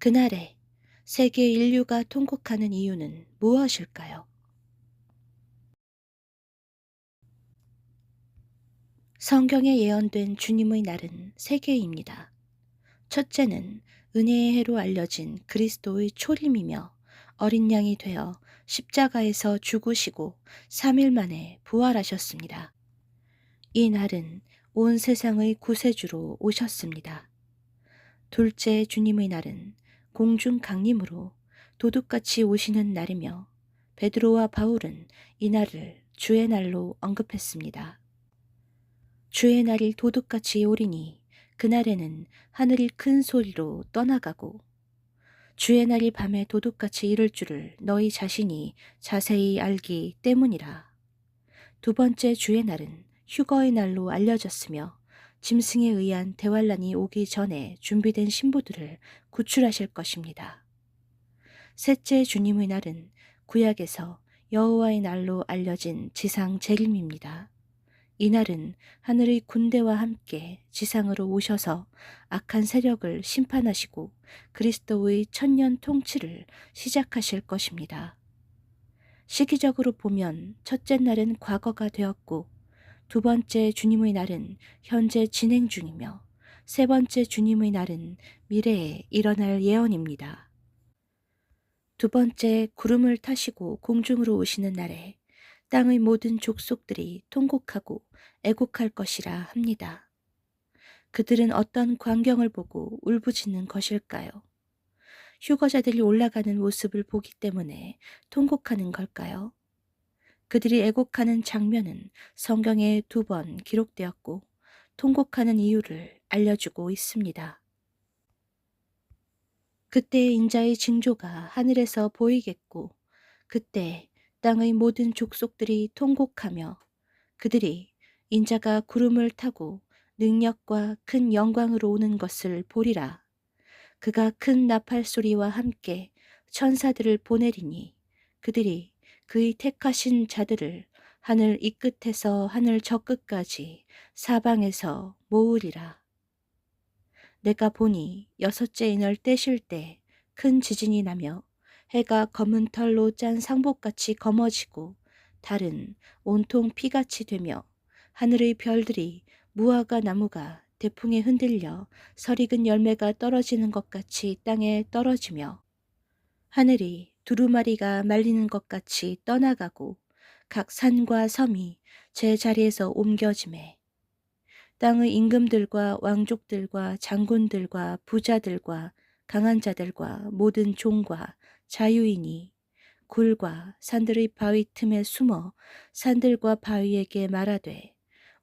그날에 세계 인류가 통곡하는 이유는 무엇일까요? 성경에 예언된 주님의 날은 세 개입니다. 첫째는 은혜의 해로 알려진 그리스도의 초림이며 어린 양이 되어 십자가에서 죽으시고 3일 만에 부활하셨습니다. 이 날은 온 세상의 구세주로 오셨습니다. 둘째 주님의 날은 공중 강림으로 도둑같이 오시는 날이며 베드로와 바울은 이 날을 주의 날로 언급했습니다. 주의 날이 도둑같이 오리니 그날에는 하늘이 큰 소리로 떠나가고 주의 날이 밤에 도둑같이 이를 줄을 너희 자신이 자세히 알기 때문이라. 두 번째 주의 날은 휴거의 날로 알려졌으며 짐승에 의한 대환란이 오기 전에 준비된 신부들을 구출하실 것입니다. 셋째 주님의 날은 구약에서 여호와의 날로 알려진 지상 재림입니다. 이날은 하늘의 군대와 함께 지상으로 오셔서 악한 세력을 심판하시고 그리스도의 천년 통치를 시작하실 것입니다. 시기적으로 보면 첫째 날은 과거가 되었고 두 번째 주님의 날은 현재 진행 중이며 세 번째 주님의 날은 미래에 일어날 예언입니다. 두 번째 구름을 타시고 공중으로 오시는 날에 땅의 모든 족속들이 통곡하고 애곡할 것이라 합니다. 그들은 어떤 광경을 보고 울부짖는 것일까요? 휴거자들이 올라가는 모습을 보기 때문에 통곡하는 걸까요? 그들이 애곡하는 장면은 성경에 두 번 기록되었고 통곡하는 이유를 알려주고 있습니다. 그때 인자의 징조가 하늘에서 보이겠고 그때 땅의 모든 족속들이 통곡하며 그들이 인자가 구름을 타고 능력과 큰 영광으로 오는 것을 보리라. 그가 큰 나팔 소리와 함께 천사들을 보내리니 그들이 그의 택하신 자들을 하늘 이 끝에서 하늘 저 끝까지 사방에서 모으리라. 내가 보니 여섯째 인을 떼실 때 큰 지진이 나며 해가 검은 털로 짠 상복같이 검어지고 달은 온통 피같이 되며 하늘의 별들이 무화과 나무가 대풍에 흔들려 설익은 열매가 떨어지는 것 같이 땅에 떨어지며 하늘이 두루마리가 말리는 것 같이 떠나가고 각 산과 섬이 제 자리에서 옮겨짐에 땅의 임금들과 왕족들과 장군들과 부자들과 강한 자들과 모든 종과 자유인이 굴과 산들의 바위 틈에 숨어 산들과 바위에게 말하되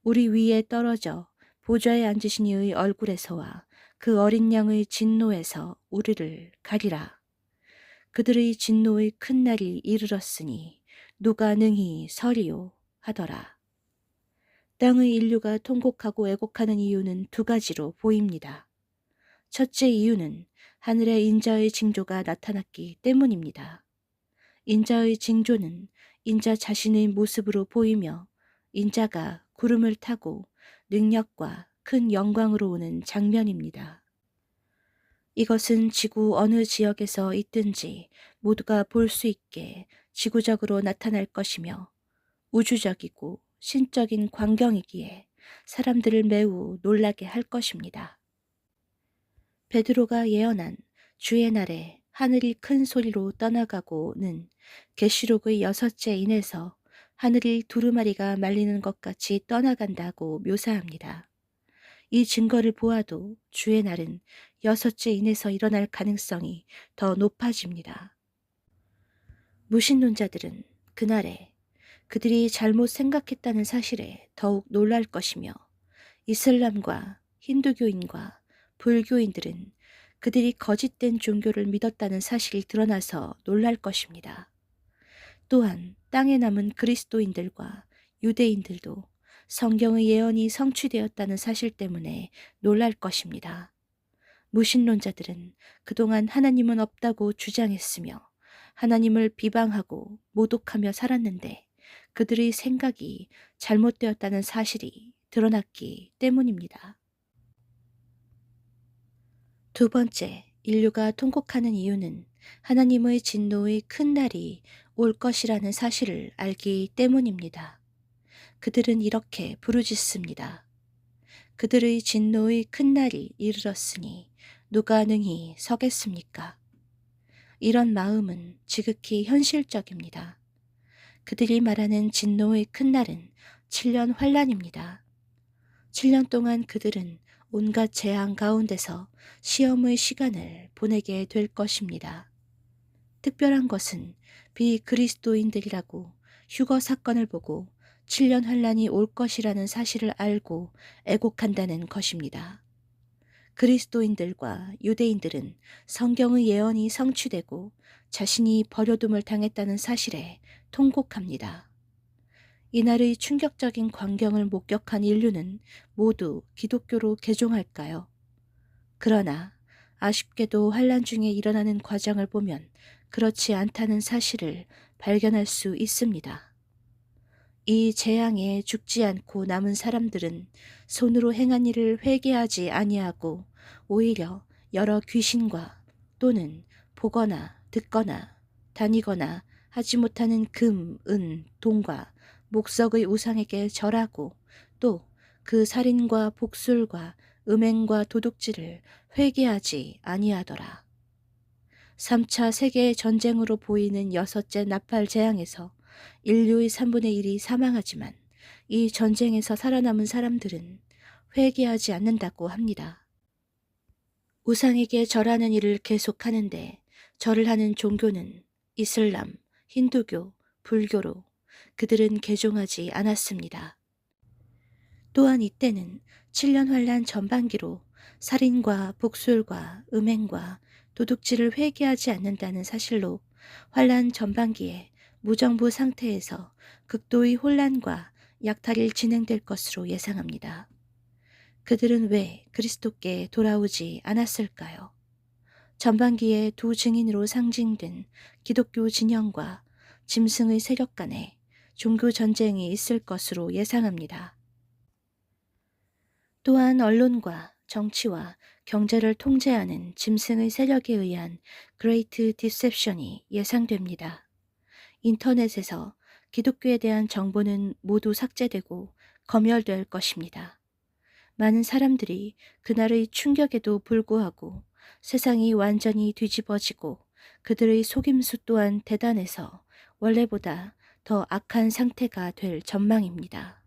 우리 위에 떨어져 보좌에 앉으신 이의 얼굴에서와 그 어린 양의 진노에서 우리를 가리라. 그들의 진노의 큰 날이 이르렀으니 누가 능히 서리요 하더라. 땅의 인류가 통곡하고 애곡하는 이유는 두 가지로 보입니다. 첫째 이유는 하늘의 인자의 징조가 나타났기 때문입니다. 인자의 징조는 인자 자신의 모습으로 보이며 인자가 구름을 타고 능력과 큰 영광으로 오는 장면입니다. 이것은 지구 어느 지역에서 있든지 모두가 볼 수 있게 지구적으로 나타날 것이며 우주적이고 신적인 광경이기에 사람들을 매우 놀라게 할 것입니다. 베드로가 예언한 주의 날에 하늘이 큰 소리로 떠나가고는 계시록의 여섯째 인에서 하늘이 두루마리가 말리는 것 같이 떠나간다고 묘사합니다. 이 증거를 보아도 주의 날은 여섯째 인에서 일어날 가능성이 더 높아집니다. 무신론자들은 그날에 그들이 잘못 생각했다는 사실에 더욱 놀랄 것이며 이슬람과 힌두교인과 불교인들은 그들이 거짓된 종교를 믿었다는 사실이 드러나서 놀랄 것입니다. 또한 땅에 남은 그리스도인들과 유대인들도 성경의 예언이 성취되었다는 사실 때문에 놀랄 것입니다. 무신론자들은 그동안 하나님은 없다고 주장했으며 하나님을 비방하고 모독하며 살았는데 그들의 생각이 잘못되었다는 사실이 드러났기 때문입니다. 두 번째, 인류가 통곡하는 이유는 하나님의 진노의 큰 날이 올 것이라는 사실을 알기 때문입니다. 그들은 이렇게 부르짖습니다. 그들의 진노의 큰 날이 이르렀으니 누가 능히 서겠습니까? 이런 마음은 지극히 현실적입니다. 그들이 말하는 진노의 큰 날은 7년 환란입니다. 7년 동안 그들은 온갖 재앙 가운데서 시험의 시간을 보내게 될 것입니다. 특별한 것은 비그리스도인들이라고 휴거 사건을 보고 7년 환란이 올 것이라는 사실을 알고 애곡한다는 것입니다. 그리스도인들과 유대인들은 성경의 예언이 성취되고 자신이 버려둠을 당했다는 사실에 통곡합니다. 이날의 충격적인 광경을 목격한 인류는 모두 기독교로 개종할까요? 그러나 아쉽게도 환란 중에 일어나는 과정을 보면 그렇지 않다는 사실을 발견할 수 있습니다. 이 재앙에 죽지 않고 남은 사람들은 손으로 행한 일을 회개하지 아니하고 오히려 여러 귀신과 또는 보거나 듣거나 다니거나 하지 못하는 금, 은, 동과 목석의 우상에게 절하고 또 그 살인과 복술과 음행과 도둑질을 회개하지 아니하더라. 3차 세계 전쟁으로 보이는 여섯째 나팔 재앙에서 인류의 3분의 1이 사망하지만 이 전쟁에서 살아남은 사람들은 회개하지 않는다고 합니다. 우상에게 절하는 일을 계속하는데 절을 하는 종교는 이슬람, 힌두교, 불교로 그들은 개종하지 않았습니다. 또한 이때는 7년 환란 전반기로 살인과 복술과 음행과 도둑질을 회개하지 않는다는 사실로 환란 전반기에 무정부 상태에서 극도의 혼란과 약탈이 진행될 것으로 예상합니다. 그들은 왜 그리스도께 돌아오지 않았을까요? 전반기에 두 증인으로 상징된 기독교 진영과 짐승의 세력 간에 종교 전쟁이 있을 것으로 예상합니다. 또한 언론과 정치와 경제를 통제하는 짐승의 세력에 의한 그레이트 디셉션이 예상됩니다. 인터넷에서 기독교에 대한 정보는 모두 삭제되고 검열될 것입니다. 많은 사람들이 그날의 충격에도 불구하고 세상이 완전히 뒤집어지고 그들의 속임수 또한 대단해서 원래보다 더 악한 상태가 될 전망입니다.